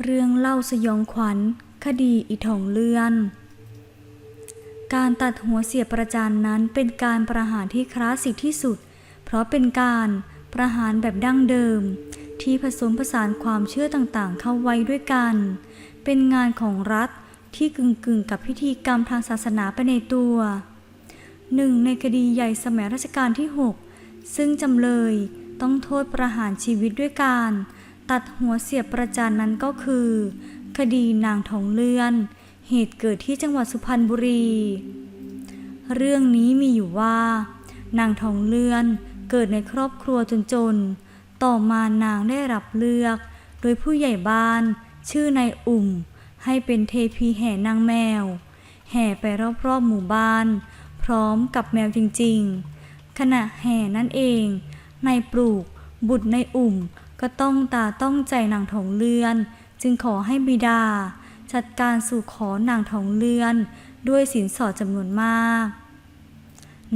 เรื่องเล่าสยองขวัญ คดีอีทองเลื่อน การตัดหัวเสียประจานนั้นเป็นการประหารที่คลาสสิกที่สุด เพราะเป็นการประหารแบบดั้งเดิม ที่ผสมผสานความเชื่อต่างๆ เข้าไว้ด้วยกัน เป็นงานของรัฐที่กึ่งๆ กับพิธีกรรมทางศาสนาไปในตัวหนึ่งในคดีใหญ่สมัยรัชกาลที่ 6 ซึ่งจำเลยต้องโทษประหารชีวิตด้วยการ ตัดหัวเสียบประจานนั้นก็คือ คดีนางทองเลื่อน เหตุเกิดที่จังหวัดสุพรรณบุรี เรื่องนี้มีอยู่ว่า นางทองเลื่อนเกิดในครอบครัวจนๆ ต่อมานางได้รับเลือก โดยผู้ใหญ่บ้าน ชื่อนายอุ่ม ให้เป็นเทพีแห่นางแมว แห่ไปรอบๆหมู่บ้าน พร้อมกับแมวจริงๆ ขณะแห่นั่นเองนายปลูกบุตรนายอุ่ม ก็ต้องตาต้องใจนางทองเลื่อน จึงขอให้บิดา จัดการสู่ขอนางทองเลื่อน ด้วยสินสอดจำนวนมาก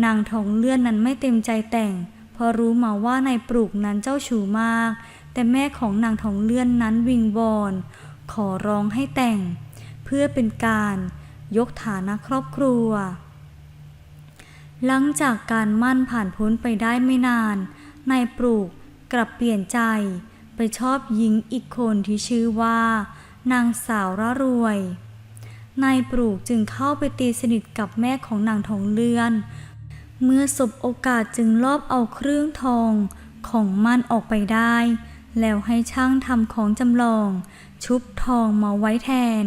นางทองเลื่อนนั้นไม่เต็มใจแต่ง เพราะรู้มาว่านายปลูกนั้นเจ้าชู้มาก แต่แม่ของนางทองเลื่อนนั้นวิงวอนขอร้องให้แต่ง เพื่อเป็นการยกฐานะครอบครัว หลังจากการมั่นผ่านพ้นไปได้ไม่นานนายปลูก กลับเปลี่ยนใจไปชอบหญิงอีกคนที่ชื่อว่า นางสาวระรวย นายปลูกจึงเข้าไปตีสนิทกับแม่ของนางทองเลื่อน เมื่อสบโอกาสจึงลอบเอาเครื่องทองของมันออกไปได้ แล้วให้ช่างทำของจำลอง ชุบทองมาไว้แทน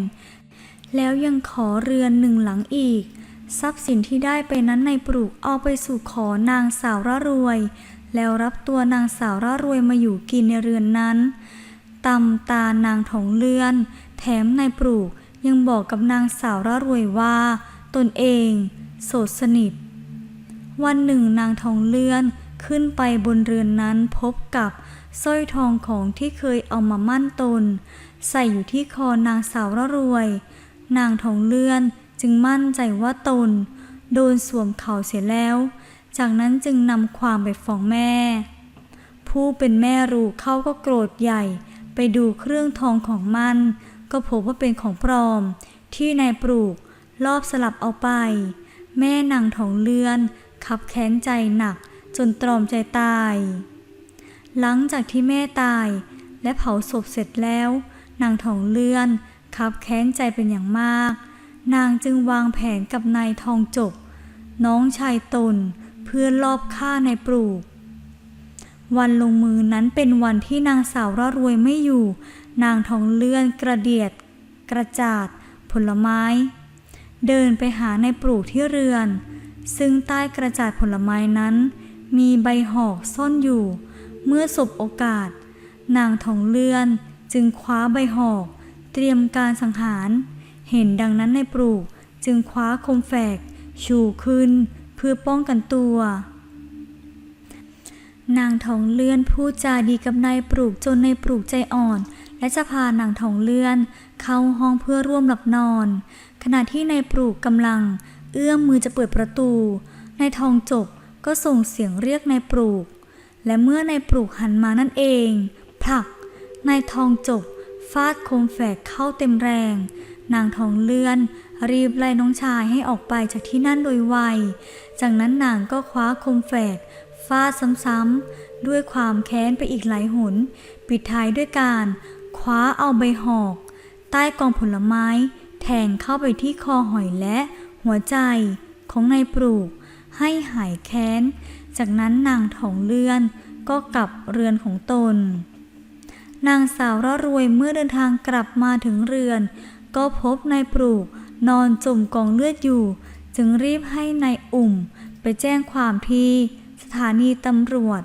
แล้วยังขอเรือนหนึ่งหลังอีก ทรัพย์สินที่ได้ไปนั้นนายปลูกเอาไปสู่ขอนางสาวระรวย แล้วรับตัวนางสาวระรวยมาอยู่กินในเรือนนั้นตำตานางทองเลื่อน แถมนายปลูกยังบอกกับนางสาวระรวยว่า ตนเอง โสดสนิท วันหนึ่งนางทองเลื่อนขึ้นไปบนเรือนนั้นพบกับสร้อยทองของที่เคยเอามามั่นตน ใส่อยู่ที่คอนางสาวระรวย นางทองเลื่อนจึงมั่นใจว่าตน โดนสวมเขาเสียแล้ว จากนั้นจึงนำความไปฟ้องแม่ ผู้เป็นแม่รู้เขาก็โกรธใหญ่ ไปดูเครื่องทองของมัน ก็พบว่าเป็นของปลอม ที่นายปลูกลอบสลับเอาไป แม่นางทองเลื่อน ขับแค้นใจหนักจนตรอมใจตาย หลังจากที่แม่ตายและเผาศพเสร็จแล้ว นางทองเลื่อน ขับแค้นใจเป็นอย่างมาก นางจึงวางแผนกับนายทองจบ น้องชายตน เพื่อลอบฆ่าในปลูก วันลงมือนั้นเป็นวันที่นางสาวร่ารวยไม่อยู่ นางทองเลื่อนกระเดียด กระจาด ผลไม้ เดินไปหาในปลูกที่เรือน ซึ่งใต้กระจาดผลไม้นั้น มีใบหอกซ่อนอยู่ เมื่อสบโอกาส นางทองเลื่อนจึงคว้าใบหอก เตรียมการสังหาร เห็นดังนั้นในปลูกจึงคว้าคมแฝก ชูขึ้น เพื่อป้องกันตัว นางทองเลื่อนพูดจาดีกับนายปลูกจนนายปลูกใจอ่อน และจะพานางทองเลื่อน เข้าห้องเพื่อร่วมหลับนอน ขณะที่นายปลูกกำลัง เอื้อมมือจะเปิดประตูนายทองจบก็ส่งเสียงเรียกนายปลูก และเมื่อนายปลูกหันมานั่นเองผลักนายทองจบฟาดคมแฝกเข้าเต็มแรง นางทองเลื่อน รีบไล่น้องชายให้ออกไปจากที่นั่นโดยไว จากนั้นนางก็คว้าคมแฝกฟาดซ้ำๆด้วยความแค้นไปอีกหลายหน ปิดท้ายด้วยการคว้าเอาใบหอก ใต้กองผลไม้ แทงเข้าไปที่คอหอยและหัวใจของนายปลูก ให้หายแค้น จากนั้นนางทองเลื่อนก็กลับเรือนของตน นางสาวร่ารวยเมื่อเดินทางกลับมาถึงเรือน ก็พบนายปลูก นอนจมกองเลือดอยู่ จึงรีบให้นายอุ่มไปแจ้งความที่สถานีตำรวจ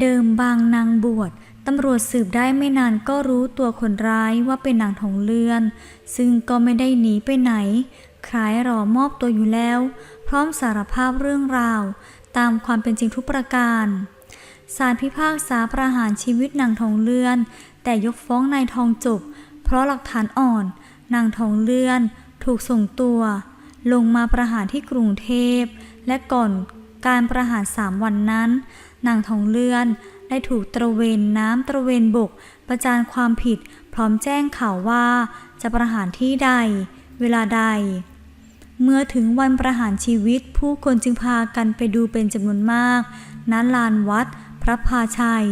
เดิมบางนางบวชตำรวจสืบได้ไม่นานก็รู้ตัวคนร้ายว่าเป็นนางทองเลื่อน ซึ่งก็ไม่ได้หนีไปไหนคล้ายรอมอบตัวอยู่แล้ว พร้อมสารภาพเรื่องราว ตามความเป็นจริงทุกประการศาลพิพากษาประหารชีวิตนางทองเลื่อน แต่ยกฟ้องนายทองจบ เพราะหลักฐานอ่อน นางทองเลื่อน ถูกส่งตัว ลงมาประหารที่กรุงเทพ และก่อนการประหารสามวันนั้น นางทองเลื่อนได้ถูกตระเวนน้ำตระเวนบก ประจานความผิด พร้อมแจ้งข่าวว่าจะประหารที่ใด เวลาใด เมื่อถึงวันประหารชีวิต ผู้คนจึงพากันไปดูเป็นจำนวนมากณลานวัด พระพาชัย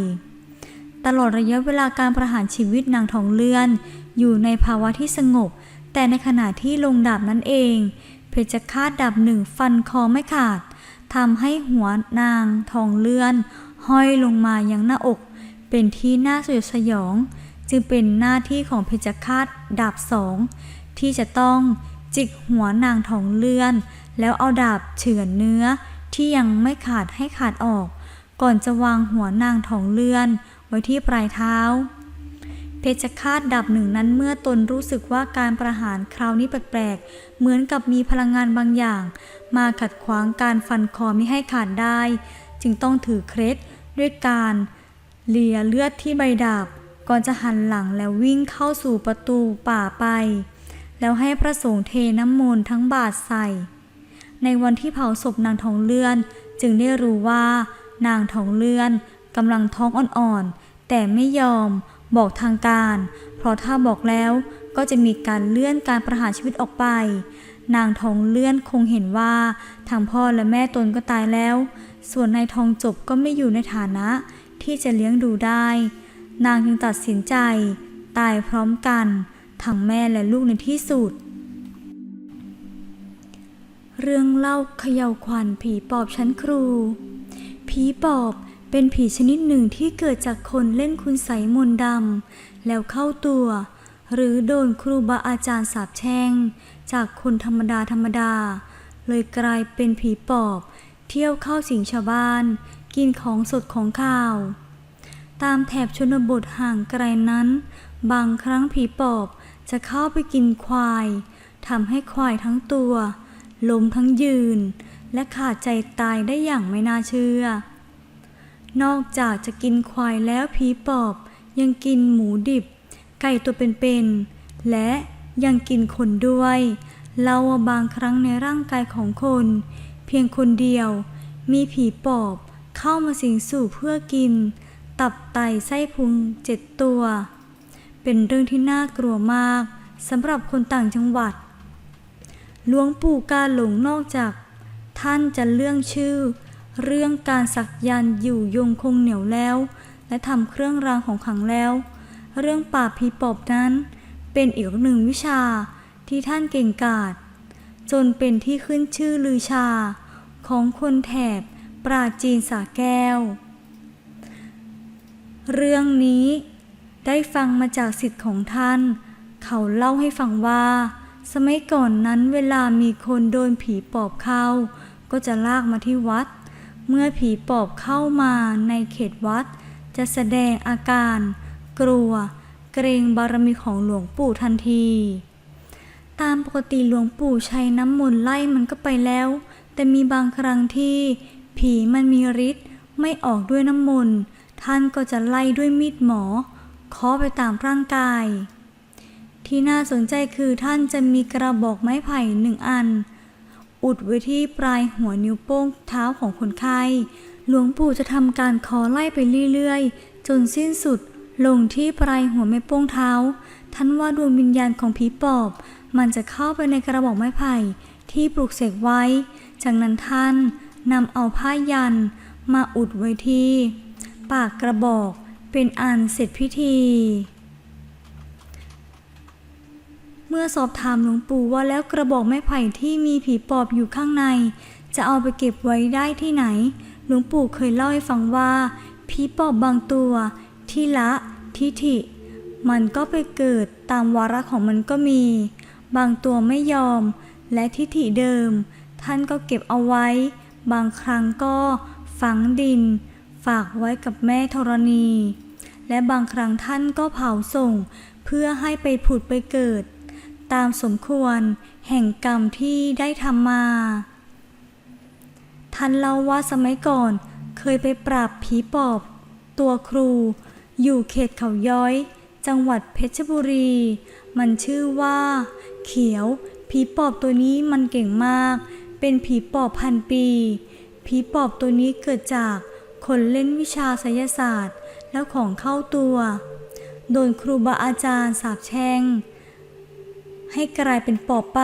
ตลอดระยะเวลาการประหารชีวิตนางทองเลื่อน อยู่ในภาวะที่สงบ แต่ในขณะที่ลงดาบนั่นเอง เพชฌฆาตดาบหนึ่งฟันคอไม่ขาดทำให้หัวนางทองเลื่อน ห้อยลงมายังหน้าอก เป็นที่น่าสยดสยอง จึงเป็นหน้าที่ของเพชฌฆาตดาบสองที่จะต้องจิกหัวนางทองเลื่อน แล้วเอาดาบเฉือนเนื้อที่ยังไม่ขาดให้ขาดออก ก่อนจะวางหัวนางทองเลื่อน ไว้ที่ปลายเท้า เพชฌฆาตดับหนึ่งนั้นเมื่อตนรู้สึกว่าการประหารคราวนี้แปลกๆ เหมือนกับมีพลังงานบางอย่าง มาขัดขวางการฟันคอไม่ให้ขาดได้ จึงต้องถือเคล็ดด้วยการเลียเลือดที่ใบดาบ ก่อนจะหันหลังแล้ววิ่งเข้าสู่ประตูป่าไป แล้วให้พระสงฆ์เทน้ำมนต์ทั้งบาทใส่ ในวันที่เผาศพนางทองเลื่อน จึงได้รู้ว่านางทองเลื่อนกำลังท้องอ่อนๆ แต่ไม่ยอม บอกทางการ เพราะถ้าบอกแล้วก็จะมีการเลื่อนการประหารชีวิตออกไป นางทองเลื่อนคงเห็นว่าทางพ่อและแม่ตนก็ตายแล้ว ส่วนนายทองจบก็ไม่อยู่ในฐานะที่จะเลี้ยงดูได้ นางจึงตัดสินใจ ตายพร้อมกันทั้งแม่และลูกในที่สุด เรื่องเล่าเขย่าวขวัญผีปอบชั้นครู ผีปอบ เป็นผีชนิดหนึ่งที่เกิดจากคนเล่นคุณไสมนต์ดำแล้วเข้าตัว หรือโดนครูบาอาจารย์สาปแช่ง จากคนธรรมดาธรรมดา เลยกลายเป็นผีปอบ เที่ยวเข้าสิงชาวบ้าน กินของสดของข้าว ตามแถบชนบทห่างไกลนั้น บางครั้งผีปอบจะเข้าไปกินควายทำให้ควายทั้งตัวล้มทั้งยืน และขาดใจตายได้อย่างไม่น่าเชื่อ นอกจากจะกินควายแล้วผีปอบ ยังกินหมูดิบ ไก่ตัวเป็นๆและยังกินคนด้วยเล่าว่าบางครั้งในร่างกายของคน เพียงคนเดียว มีผีปอบเข้ามาสิงสู่เพื่อกิน ตับไตไส้พุงเจ็ดตัว เป็นเรื่องที่น่ากลัวมากสำหรับคนต่างจังหวัดหลวงปู่กาหลงนอกจาก ท่านจะเรื่องชื่อ เรื่องการสักยันอยู่ยงคงเหนียวแล้ว และทำเครื่องรางของขลังแล้ว เรื่องป่าผีปอบนั้น เป็นอีกหนึ่งวิชาที่ท่านเก่งกาจจนเป็นที่ขึ้นชื่อลือชา ของคนแถบปราจีนสาแก้ว เรื่องนี้ได้ฟังมาจากสิทธิ์ของท่าน เขาเล่าให้ฟังว่า สมัยก่อนนั้นเวลามีคนโดนผีปอบเข้า ก็จะลากมาที่วัด เมื่อผีปอบเข้ามาในเขตวัด จะแสดงอาการ กลัว เกรงบารมีของหลวงปู่ทันที ตามปกติหลวงปู่ใช้น้ำมนต์ไล่มันก็ไปแล้ว แต่มีบางครั้งที่ ผีมันมีฤทธิ์ไม่ออกด้วยน้ำมนต์ท่านก็จะไล่ด้วยมีดหมอเคาะไปตามร่างกาย ที่น่าสนใจคือท่านจะมีกระบอกไม้ไผ่หนึ่งอัน อุดไว้ที่ปลายหัวนิ้วโป้งเท้าของคนไข้ หลวงปู่จะทำการคอไล่ไปเรื่อยๆ จนสิ้นสุดลงที่ปลายหัวแม่โป้งเท้า ท่านว่าดวงวิญญาณของผีปอบ มันจะเข้าไปในกระบอกไม้ไผ่ที่ปลูกเสกไว้ จากนั้นท่านนำเอาผ้ายันมาอุดไว้ที่ ปากกระบอกเป็นอันเสร็จพิธี เมื่อสอบถามหลวงปู่ว่าแล้วกระบอกไม้ไผ่ที่มีผีปอบอยู่ข้างใน จะเอาไปเก็บไว้ได้ที่ไหน หลวงปู่เคยเล่าให้ฟังว่าผีปอบบางตัว ที่ละทิฐิ มันก็ไปเกิดตามวาระของมันก็มี บางตัวไม่ยอม และทิฐิเดิม ท่านก็เก็บเอาไว้ บางครั้งก็ฝังดิน ฝากไว้กับแม่ธรณี และบางครั้งท่านก็เผาส่ง เพื่อให้ไปผุดไปเกิด ตามสมควร แห่งกรรมที่ได้ทำมา ท่านเล่าว่าสมัยก่อนเคยไปปราบผีปอบ ตัวครู อยู่เขตเขาย้อย จังหวัดเพชรบุรี มันชื่อว่า เขียว ผีปอบตัวนี้มันเก่งมาก เป็นผีปอบพันปี ผีปอบตัวนี้เกิดจากคนเล่นวิชาไสยศาสตร์ แล้วของเข้าตัว โดนครูบาอาจารย์สาปแช่ง ให้กลายเป็นปอบไป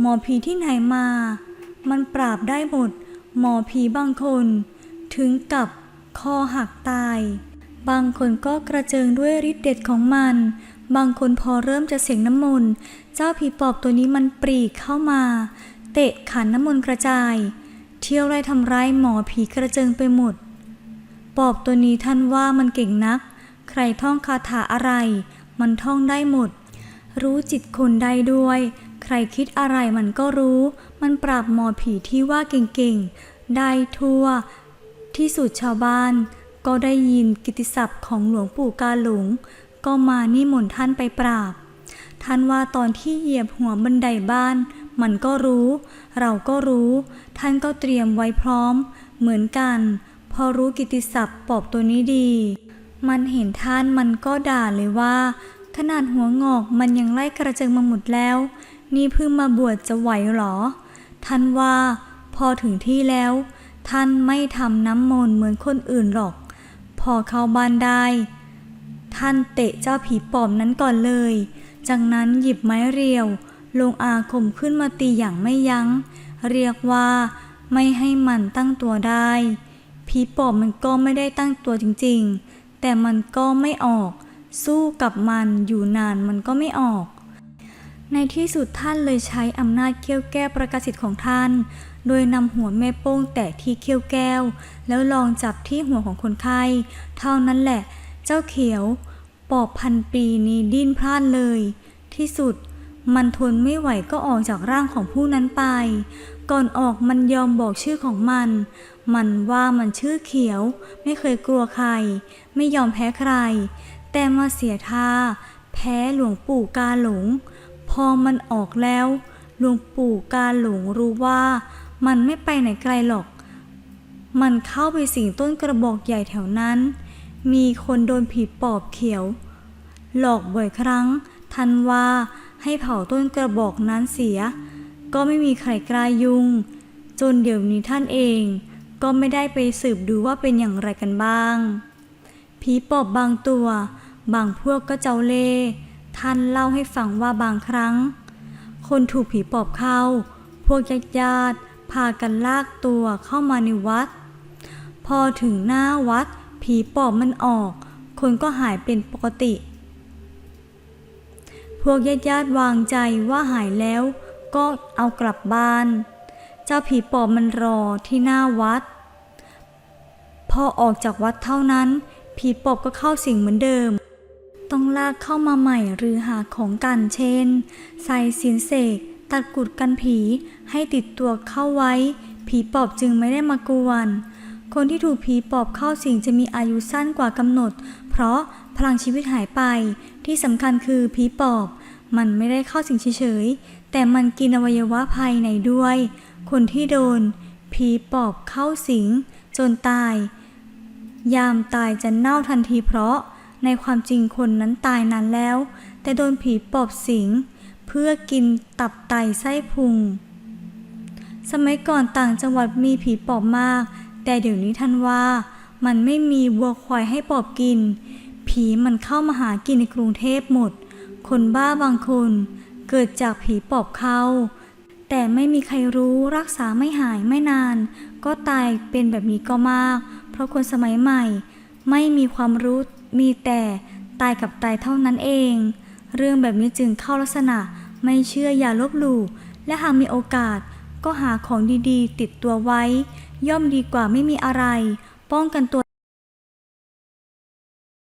หมอผีที่ไหนมา มันปราบได้หมด หมอผีบางคน ถึงกับคอหักตาย บางคนก็กระเจิงด้วยฤทธิ์เด็ดของมัน บางคนพอเริ่มจะเสียงน้ำมนต์ เจ้าผีปอบตัวนี้มันปรีเข้ามา เตะขันน้ำมนต์กระจาย เที่ยวไล่ทำร้ายหมอผีกระเจิงไปหมด ปอบตัวนี้ท่านว่ามันเก่งนัก ใครท่องคาถาอะไร มันท่องได้หมด รู้จิตคนได้ด้วย ใครคิดอะไรมันก็รู้ มันปราบหมอผีที่ว่าเก่งๆ ได้ทั่ว ที่สุดชาวบ้าน ก็ได้ยินกิติศัพท์ของหลวงปู่กาหลง ก็มานิมนต์ท่านไปปราบ ท่านว่าตอนที่เหยียบหัวบันไดบ้าน มันก็รู้ เราก็รู้ ท่านก็เตรียมไว้พร้อม เหมือนกัน พอรู้กิติศัพท์ปอบตัวนี้ดี มันเห็นท่านมันก็ด่าเลยว่า ขนาดหัวงอกมันยังไล่กระเจิงมาหมดแล้ว นี่เพิ่งมาบวชจะไหวหรอ ท่านว่า พอถึงที่แล้ว ท่านไม่ทำน้ำมนต์เหมือนคนอื่นหรอก พอเข้าบ้านได้ ท่านเตะเจ้าผีปอบนั้นก่อนเลย จากนั้นหยิบไม้เรียว ลงอาคมขึ้นมาตีอย่างไม่ยัง้ง เรียกว่า ไม่ให้มันตั้งตัวได้ ผีปอบมันก็ไม่ได้ตั้งตัวจริงๆ แต่มันก็ไม่ออก สู้กับมันอยู่นานมันก็ไม่ออก ในที่สุดท่านเลยใช้อำนาจเขี้ยวแก้วประกาศสิทธิ์ของท่าน โดยนำหัวแม่โป้งแตะที่เขี้ยวแก้ว แล้วลองจับที่หัวของคนไข้ เท่านั้นแหละ เจ้าเขียว ปอบพันปีนี้ดิ้นพล่านเลย ที่สุดมันทนไม่ไหวก็ออกจากร่างของผู้นั้นไป ก่อนออกมันยอมบอกชื่อของมัน มันว่ามันชื่อเขียว ไม่เคยกลัวใคร ไม่ยอมแพ้ใคร แต่มาเสียท่า แพ้หลวงปู่กาหลง พอมันออกแล้ว หลวงปู่กาหลงรู้ว่ามันไม่ไปไหนไกลหรอก มันเข้าไปสิงต้นกระบอกใหญ่แถวนั้น มีคนโดนผีปอบเขียว หลอกบ่อยครั้ง ทันว่าให้เผาต้นกระบอกนั้นเสีย ก็ไม่มีใครกล้ายุ่ง จนเดี๋ยวนี้ท่านเอง ก็ไม่ได้ไปสืบดูว่าเป็นอย่างไรกันบ้าง ผีปอบบางตัว บางพวกก็เจ้าเล่ท่านเล่าให้ฟังว่าบางครั้ง คนถูกผีปอบเข้า พวกญาติญาติพากันลากตัวเข้ามาในวัด พอถึงหน้าวัด ผีปอบมันออก คนก็หายเป็นปกติ พวกญาติญาติวางใจว่าหายแล้วก็เอากลับบ้าน เจ้าผีปอบมันรอที่หน้าวัด พอออกจากวัดเท่านั้น ผีปอบก็เข้าสิงเหมือนเดิม ต้องลากเข้ามาใหม่หรือหาของกันเช่น ใส่สินเสก ตัดกุดกันผีให้ติดตัวเข้าไว้ ผีปอบจึงไม่ได้มากวน คนที่ถูกผีปอบเข้าสิงจะมีอายุสั้นกว่ากำหนด เพราะพลังชีวิตหายไป ที่สำคัญคือผีปอบ มันไม่ได้เข้าสิงเฉยๆ แต่มันกินอวัยวะภายในด้วย คนที่โดน ผีปอบเข้าสิง จนตาย ยามตายจะเน่าทันทีเพราะ ในความจริงคนนั้นตายนานแล้ว แต่โดนผีปอบสิง เพื่อกินตับไตไส้พุง สมัยก่อนต่างจังหวัดมีผีปอบมาก แต่เดี๋ยวนี้ท่านว่ามันไม่มีวัวควายให้ปอบกิน ผีมันเข้ามาหากินในกรุงเทพหมด คนบ้าบางคนเกิดจากผีปอบเข้า แต่ไม่มีใครรู้รักษาไม่หายไม่นาน ก็ตายเป็นแบบนี้ก็มาก เพราะคนสมัยใหม่ ไม่มีความรู้ มีแต่ตายกับตายเท่านั้นเอง เรื่องแบบนี้จึงเข้าลักษณะไม่เชื่ออย่าลบหลู่และหากมีโอกาสก็หาของดีๆ ติดตัวไว้ ย่อมดีกว่าไม่มีอะไร ป้องกันตัว